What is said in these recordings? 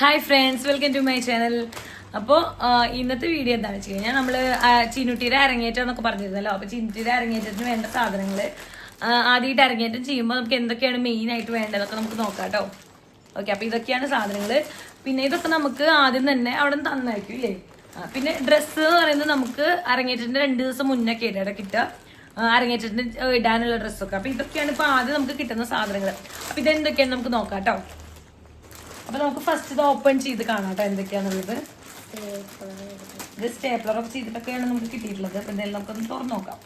Hi friends welcome to my channel അപ്പോൾ ഇന്നത്തെ video എന്താണെന്ന് വെച്ച് കഴിഞ്ഞാൽ നമ്മൾ ചീനുട്ടിയുടെ അരങ്ങേറ്റം എന്നൊക്കെ പറഞ്ഞിരുന്നല്ലോ. അപ്പോൾ ചീനുട്ടിയുടെ അരങ്ങേറ്റത്തിന് വേണ്ട സാധനങ്ങൾ ആദ്യമായിട്ട് അരങ്ങേറ്റം ചെയ്യുമ്പോൾ നമുക്ക് എന്തൊക്കെയാണ് മെയിൻ ആയിട്ട് വേണ്ടതൊക്കെ നമുക്ക് നോക്കാം കേട്ടോ. ഓക്കെ അപ്പോൾ ഇതൊക്കെയാണ് സാധനങ്ങൾ പിന്നെ ഇതൊക്കെ നമുക്ക് ആദ്യം തന്നെ അവിടെ നിന്ന് തന്നായിരിക്കും ഇല്ലേ? പിന്നെ ഡ്രസ്സ് എന്ന് പറയുന്നത് നമുക്ക് അരങ്ങേറ്റത്തിന്റെ രണ്ട് ദിവസം മുന്നേ ഇടയുടെ കിട്ടുക? അരങ്ങേറ്റത്തിന് ഇടാനുള്ള ഡ്രസ്സൊക്കെ അപ്പോൾ ഇതൊക്കെയാണ് ഇപ്പോൾ ആദ്യം നമുക്ക് കിട്ടുന്ന സാധനങ്ങൾ അപ്പോൾ ഇതെന്തൊക്കെയാണ് നമുക്ക് നോക്കാം കേട്ടോ. അപ്പൊ നമുക്ക് ഫസ്റ്റ് ഇത് ഓപ്പൺ ചെയ്ത് കാണാം എന്തൊക്കെയാണുള്ളത് ഇത് സ്റ്റേപ്ലർ ഓഫ് ചെയ്തിട്ടൊക്കെയാണ് നമുക്ക് കിട്ടിയിട്ടുള്ളത്. അപ്പൊ എന്തായാലും നമുക്കൊന്ന് തുറന്നു നോക്കാം.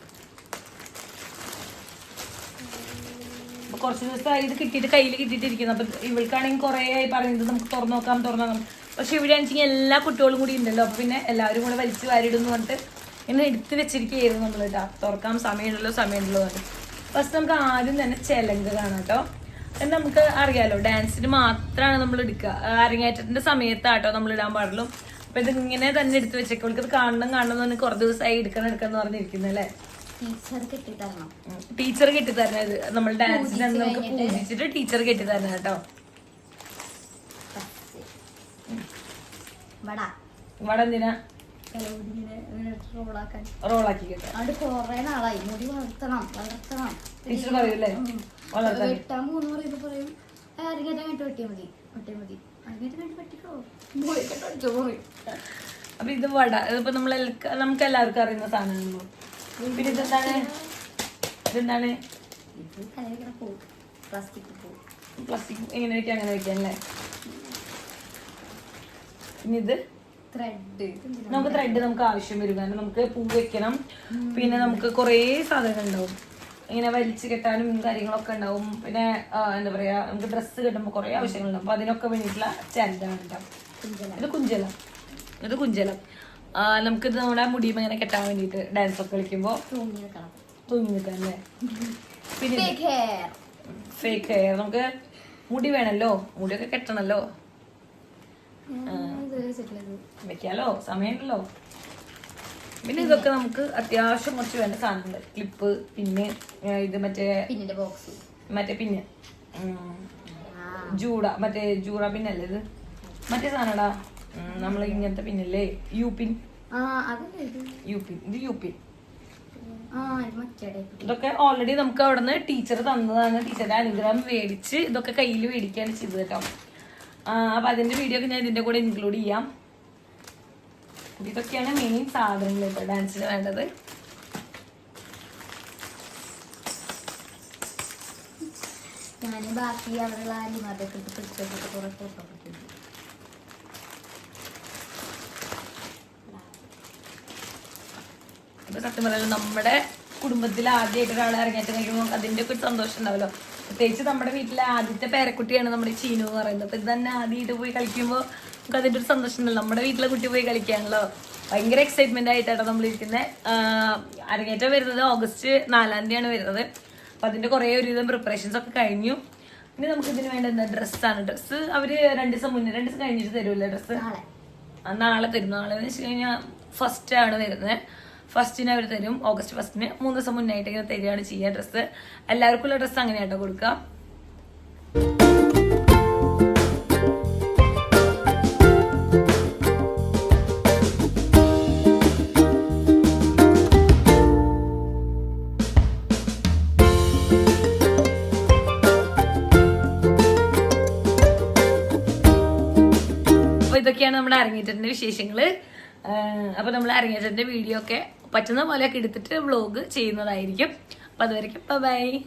കുറച്ച് ദിവസമായി ഇത് കിട്ടിയിട്ട് കയ്യിൽ കിട്ടിയിട്ടിരിക്കുന്നു. അപ്പൊ ഇവൾക്കാണെങ്കിൽ കുറേ ആയി പറയുന്നത് നമുക്ക് തുറന്നു നോക്കാം തുറന്നു നോക്കാം. പക്ഷെ ഇവിടെ ആണെങ്കിൽ എല്ലാ കുട്ടികളും കൂടി ഉണ്ടല്ലോ. അപ്പൊ പിന്നെ എല്ലാവരും കൂടെ വലിച്ചു വാരിടുന്നു പറഞ്ഞിട്ട് ഇങ്ങനെ എടുത്ത് വെച്ചിരിക്കുകയായിരുന്നു നമ്മൾ കേട്ടോ തുറക്കാൻ സമയമുണ്ടല്ലോ സമയമുണ്ടല്ലോ ഫസ്റ്റ് നമുക്ക് ആദ്യം തന്നെ ചെലങ്ക് കാണാം കേട്ടോ നമുക്ക് അറിയാലോ. ഡാൻസിന് മാത്രമാണ് നമ്മൾ എടുക്കുക അരങ്ങേറ്റത്തിന്റെ സമയത്താട്ടോ നമ്മൾ ഇടാൻ പാടുള്ളൂ. അപ്പൊ ഇത് ഇങ്ങനെ തന്നെ എടുത്തു വെച്ചേക്കും. അവൾക്ക് ഇത് കാണണം കാണണം എന്ന് കുറേ ദിവസമായി എടുക്കണം എടുക്കണം എന്ന് പറഞ്ഞിരിക്കുന്നത് അല്ലേ? ടീച്ചർ കെട്ടി തരുന്നത് നമ്മൾ ഡാൻസിന് നമുക്ക് പൂജിച്ചിട്ട് ടീച്ചർ കെട്ടി. തരണം കേട്ടോ വട എന്തിനാ? ഇങ്ങനെ റോളാക്കാൻ. റോളാക്കി കുറേ കൊറേ നാളായി. മുടി വളർത്തണം വളർത്തണം. ടീച്ചർ പറയൂലേ വളർത്താൻ. വെട്ടാൻ പോകുന്ന പറയുമ്പോ പറയും അരങ്ങേറ്റം മതി മതി. അരങ്ങേറ്റം വെട്ടിക്കോ. പറയും അപ്പൊ ഇത് വട ഇതിപ്പോ നമ്മൾ നമുക്ക് എല്ലാവർക്കും അറിയുന്ന സാധനമാണല്ലോ. പിന്നെ ഇതെന്താണ്? പ്ലാസ്റ്റിക് പ്ലാസ്റ്റിക് ഇങ്ങനെ വെക്കാം അങ്ങനെ വെക്കാം അല്ലേ? പിന്നെ ഇത്? ത്രെഡ് നമുക്ക് ത്രെഡ് നമുക്ക് ആവശ്യം വരും. കാരണം നമുക്ക് പൂ വെക്കണം. പിന്നെ നമുക്ക് കുറേ സാധനങ്ങൾ ഉണ്ടാവും. ഇങ്ങനെ വലിച്ചു കെട്ടാനും കാര്യങ്ങളൊക്കെ ഉണ്ടാവും. പിന്നെ എന്താ പറയാ നമുക്ക് ഡ്രസ്സ് കെട്ടുമ്പോൾ കുറേ ആവശ്യങ്ങളുണ്ടാവും അപ്പൊ അതിനൊക്കെ വേണ്ടിയിട്ടുള്ള ചരടാണ് ഉണ്ടാവും ഇത് കുഞ്ചലം. ഇത് കുഞ്ചലം. നമുക്ക് ഇത് നമ്മുടെ മുടിയും ഇങ്ങനെ കെട്ടാൻ വേണ്ടിയിട്ട് ഡാൻസ് ഒക്കെ കളിക്കുമ്പോൾ തൂങ്ങി നിൽക്കാം തൂങ്ങി നിൽക്കാം അല്ലേ പിന്നെ. ഫേക്ക് ഹെയർ നമുക്ക് മുടി വേണല്ലോ. മുടിയൊക്കെ കെട്ടണല്ലോ. വെക്കാലോ? സമയമുണ്ടല്ലോ. പിന്നെ ഇതൊക്കെ നമുക്ക് അത്യാവശ്യം കുറച്ച് വേണ്ട സാധനങ്ങൾ ക്ലിപ്പ് പിന്നെ ഇത് മറ്റേ പിന്നിന്റെ ബോക്സ്. മറ്റേ പിന്നെ ജൂട ജൂഡ മറ്റേ ജൂറ പിന്നല്ലേ ഇത്? മറ്റേ സാധനടാ. നമ്മൾ ഇങ്ങനത്തെ പിന്നല്ലേ? യു പിൻ യു പിൻ ഇത് യു പിൻ. ഇതൊക്കെ ഓൾറെഡി നമുക്ക് അവിടെ നിന്ന് ടീച്ചർ തന്നതാണ്. ടീച്ചറുടെ അനുഗ്രഹം മേടിച്ച് ഇതൊക്കെ കയ്യിൽ മേടിക്കുകയാണ് ചെയ്തത് കേട്ടോ. അപ്പൊ അതിന്റെ വീഡിയോ ഒക്കെ ഞാൻ ഇതിന്റെ കൂടെ ഇൻക്ലൂഡ് ചെയ്യാം ഇതൊക്കെയാണ് മെയിൻ സാധനങ്ങൾ കേട്ടോ ഡാൻസിന് വേണ്ടത് ഞാൻ ബാക്കി അവിടെയുള്ള എടുത്ത് കുറേ ഫോട്ടോ. ഇപ്പൊ സത്യം നമ്മുടെ കുടുംബത്തിൽ ആദ്യമായിട്ട് ഒരാൾ ഇറങ്ങിയിട്ട് കഴിക്കുമ്പോൾ നമുക്ക് അതിന്റെ ഒക്കെ ഒരു സന്തോഷം ഉണ്ടാവല്ലോ. പ്രത്യേകിച്ച് നമ്മുടെ വീട്ടിലെ ആദ്യത്തെ പേരക്കുട്ടിയാണ് നമ്മുടെ ചീനു എന്ന് പറയുന്നത്. അപ്പം ഇത് തന്നെ ആദ്യമായിട്ട് പോയി കളിക്കുമ്പോൾ നമുക്ക് അതിന്റെ ഒരു സന്തോഷം ഉണ്ടല്ലോ നമ്മുടെ വീട്ടിലെ കുട്ടി പോയി കളിക്കാണല്ലോ. ഭയങ്കര എക്സൈറ്റ്മെന്റ് ആയിട്ടാണ് നമ്മളിരിക്കുന്നത് അരങ്ങേറ്റം വരുന്നത് ഓഗസ്റ്റ് നാലാം തീയതിയാണ് വരുന്നത്. അപ്പം അതിന്റെ കുറേ ഒരുവിധം പ്രിപ്പറേഷൻസ് ഒക്കെ കഴിഞ്ഞു. ഇനി നമുക്ക് ഇതിന് വേണ്ട എന്താ? ഡ്രസ്സാണ് ഡ്രസ്സ് അവർ രണ്ട് ദിവസം മുന്നേ രണ്ട് ദിവസം കഴിഞ്ഞിട്ട് തരുമല്ലോ ഡ്രസ്സ് ആ, നാളെ തരും. നാളെ എന്ന് വെച്ച് കഴിഞ്ഞാൽ ഫസ്റ്റ് ആണ് വരുന്നത് ഫസ്റ്റിന് അവർ തരും. ഓഗസ്റ്റ് ഫസ്റ്റിന്. മൂന്ന് ദിവസം മുന്നായിട്ട് ഇങ്ങനെ തരികയാണ് ചെയ്യുക ഡ്രസ്സ്. എല്ലാവർക്കും ഉള്ള ഡ്രസ്സ് അങ്ങനെയാട്ടോ കൊടുക്കുക. ഇതൊക്കെയാണ് നമ്മുടെ അരങ്ങേറ്റത്തിന്റെ വിശേഷങ്ങൾ. ആഹ് അപ്പൊ നമ്മൾ അരങ്ങേറ്റത്തിന്റെ വീഡിയോ ഒക്കെ പറ്റുന്ന പോലെയൊക്കെ എടുത്തിട്ട് വ്ലോഗ് ചെയ്യുന്നതായിരിക്കും. അപ്പൊ അതുവരെയ്ക്കും ബൈ